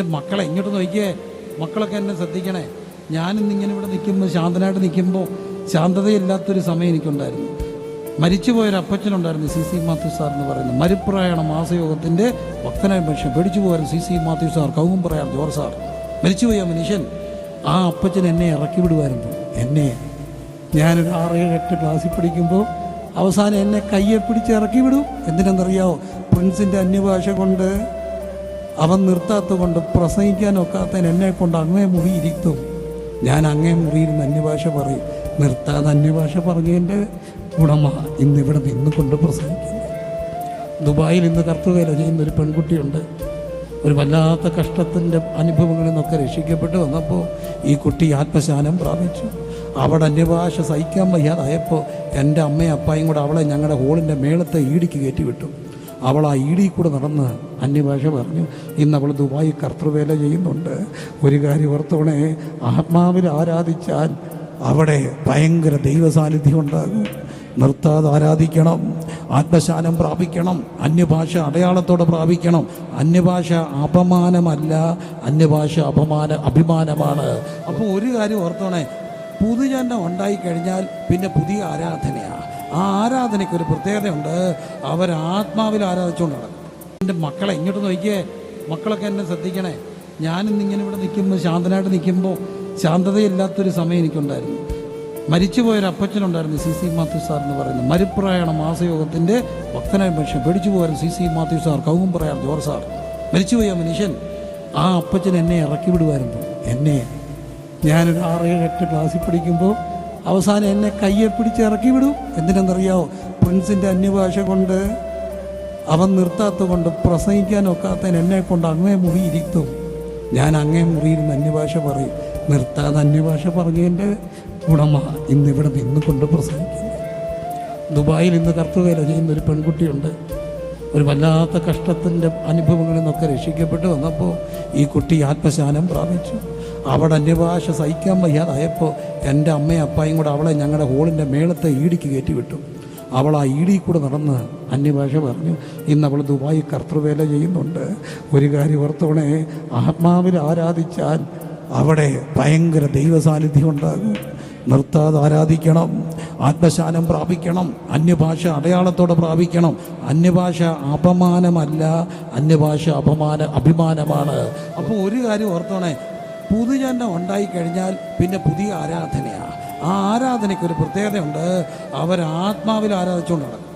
എന്റെ മക്കളെ ഇങ്ങോട്ട് നോക്കിയേ. മക്കളൊക്കെ എന്നെ ശ്രദ്ധിക്കണേ. ഞാനിന്നിങ്ങനെ ഇവിടെ നിൽക്കുമ്പോൾ ശാന്തനായിട്ട് നിൽക്കുമ്പോൾ ശാന്തതയില്ലാത്തൊരു സമയം എനിക്കുണ്ടായിരുന്നു. മരിച്ചുപോയൊരു അപ്പച്ചനുണ്ടായിരുന്നു സി സി മാത്യു സാർ എന്ന് പറയുന്നത് മരുപ്രായണ മാസയോഗത്തിന്റെ ഭക്തനായ മനുഷ്യൻ. പേടിച്ചു പോയായിരുന്നു സി സി മാത്യു സാർ കൗകും പറയാൻ ജോർ സാർ. മരിച്ചുപോയ മനുഷ്യൻ ആ അപ്പച്ചൻ എന്നെ ഇറക്കി വിടുമായിരുന്നു. എന്നെ. ഞാനൊരു ആറ് എട്ട് ക്ലാസ്സിൽ പഠിക്കുമ്പോൾ അവസാനം എന്നെ കയ്യെ പിടിച്ച് ഇറക്കി വിടും. എന്തിനെന്നറിയാവോ? പ്രിൻസിന്റെ അന്യഭാഷ കൊണ്ട് അവൻ നിർത്താത്ത കൊണ്ട് പ്രസംഗിക്കാൻ ഒക്കാത്തതിന് എന്നെ കൊണ്ട് അങ്ങേ മുറിയിരിക്കും ഞാൻ അങ്ങേ മുറിയിരുന്ന് അന്യഭാഷ പറയും. നിർത്താതെ അന്യഭാഷ പറഞ്ഞതിന്റെ ഗുണമാ ഇന്നിവിടെ നിന്നുകൊണ്ട് പ്രസംഗിക്കുന്നു ദുബായിൽ ഇന്ന് കർത്തുവേല ചെയ്യുന്ന ഒരു പെൺകുട്ടിയുണ്ട്. ഒരു വല്ലാത്ത കഷ്ടത്തിന്റെ അനുഭവങ്ങളിൽ നിന്നൊക്കെ രക്ഷിക്കപ്പെട്ട് വന്നപ്പോൾ ഈ കുട്ടി ആത്മശാനം പ്രാപിച്ചു. അവിടെ അന്യഭാഷ സഹിക്കാൻ വയ്യാതായപ്പോൾ എന്റെ അമ്മയും അപ്പായും കൂടെ അവളെ ഞങ്ങളുടെ ഹോളിന്റെ മേളത്തെ ഈടിക്ക് കയറ്റി വിട്ടു അവൾ ആ ഇടി കൂടെ നടന്ന് അന്യഭാഷ പറഞ്ഞു. ഇന്ന് അവൾ ദുബായി കർത്തൃവേല ചെയ്യുന്നുണ്ട്. ഒരു കാര്യം ഓർത്തോണേ ആത്മാവിൽ ആരാധിച്ചാൽ അവിടെ ഭയങ്കര ദൈവസാന്നിധ്യം ഉണ്ടാകും. നിർത്താതെ ആരാധിക്കണം ആത്മശാനം പ്രാപിക്കണം അന്യഭാഷ അടയാളത്തോടെ പ്രാപിക്കണം. അന്യഭാഷ അപമാനമല്ല അന്യഭാഷ അപമാന അഭിമാനമാണ്. അപ്പോൾ ഒരു കാര്യം ഓർത്തോണേ പുതുജന്മം ഉണ്ടായിക്കഴിഞ്ഞാൽ പിന്നെ പുതിയ ആരാധനയാണ് ആ ആരാധനയ്ക്ക് ഒരു പ്രത്യേകതയുണ്ട്. അവർ ആത്മാവിൽ ആരാധിച്ചുകൊണ്ട് നടക്കും എന്റെ മക്കളെ ഇങ്ങോട്ട് നോക്കിയേ. മക്കളൊക്കെ എന്നെ ശ്രദ്ധിക്കണേ. ഞാനിന്നിങ്ങനെ ഇവിടെ നിൽക്കുമ്പോൾ ശാന്തനായിട്ട് നിൽക്കുമ്പോൾ ശാന്തതയില്ലാത്തൊരു സമയം എനിക്കുണ്ടായിരുന്നു. മരിച്ചുപോയൊരു അപ്പച്ചനുണ്ടായിരുന്നു സി സി മാത്യു സാർ എന്ന് പറയുന്നത് മരുപ്രായണ മാസയോഗത്തിന്റെ ഭക്തനായ മനുഷ്യൻ. പേടിച്ചു പോയായിരുന്നു സി സി മാത്യു സാർ കൗകുംപ്രയാണ് ജോർ സാർ. മരിച്ചുപോയ മനുഷ്യൻ ആ അപ്പച്ചൻ എന്നെ ഇറക്കി വിടുമായിരുന്നു. എന്നെ ഞാനൊരു ആറ് ഏഴ് എട്ട് ക്ലാസ്സിൽ പഠിക്കുമ്പോൾ അവസാനം എന്നെ കയ്യെ പിടിച്ച് ഇറക്കി വിടും. എന്തിനെന്നറിയാവോ? പ്രിൻസിന്റെ അന്യഭാഷ കൊണ്ട് അവൻ നിർത്താത്ത കൊണ്ട് പ്രസംഗിക്കാൻ ഒക്കാത്തതിന് എന്നെ കൊണ്ട് അങ്ങേ മുറിയിരിക്കും ഞാൻ അങ്ങേ മുറിയിരുന്ന് അന്യഭാഷ പറയും. നിർത്താതെ അന്യഭാഷ പറഞ്ഞതിന്റെ ഗുണമാ ഇന്നിവിടെ നിന്നുകൊണ്ട് പ്രസംഗിക്കുന്നു ദുബായിൽ ഇന്ന് കർത്തുവേല ചെയ്യുന്ന ഒരു പെൺകുട്ടിയുണ്ട്. ഒരു വല്ലാത്ത കഷ്ടത്തിന്റെ അനുഭവങ്ങളിൽ നിന്നൊക്കെ രക്ഷിക്കപ്പെട്ട് വന്നപ്പോൾ ഈ കുട്ടി ആത്മശാനം പ്രാപിച്ചു. അവിടെ അന്യഭാഷ സഹിക്കാൻ വയ്യാതായപ്പോൾ എന്റെ അമ്മയും അപ്പായും കൂടെ അവളെ ഞങ്ങളുടെ ഹോളിന്റെ മേളത്തെ ഈടിക്ക് കയറ്റി വിട്ടു. അവൾ ആ ഈടി കൂടെ നടന്ന് അന്യഭാഷ പറഞ്ഞു ഇന്ന് അവൾ ദുബായി കർത്തൃവേല ചെയ്യുന്നുണ്ട്. ഒരു കാര്യം ഓർത്തോണേ ആത്മാവിൽ ആരാധിച്ചാൽ അവിടെ ഭയങ്കര ദൈവസാന്നിധ്യം ഉണ്ടാകും. നിർത്താതെ ആരാധിക്കണം ആത്മശാനം പ്രാപിക്കണം അന്യഭാഷ അടയാളത്തോടെ പ്രാപിക്കണം. അന്യഭാഷ അപമാനമല്ല അന്യഭാഷ അപമാന അഭിമാനമാണ്. അപ്പോൾ ഒരു കാര്യം ഓർത്തോണേ പുതുജന്മം ഉണ്ടായിക്കഴിഞ്ഞാൽ പിന്നെ പുതിയ ആരാധനയാണ് ആ ആരാധനയ്ക്ക് ഒരു പ്രത്യേകതയുണ്ട്. അവർ ആത്മാവിൽ ആരാധിച്ചുകൊണ്ട് നടക്കും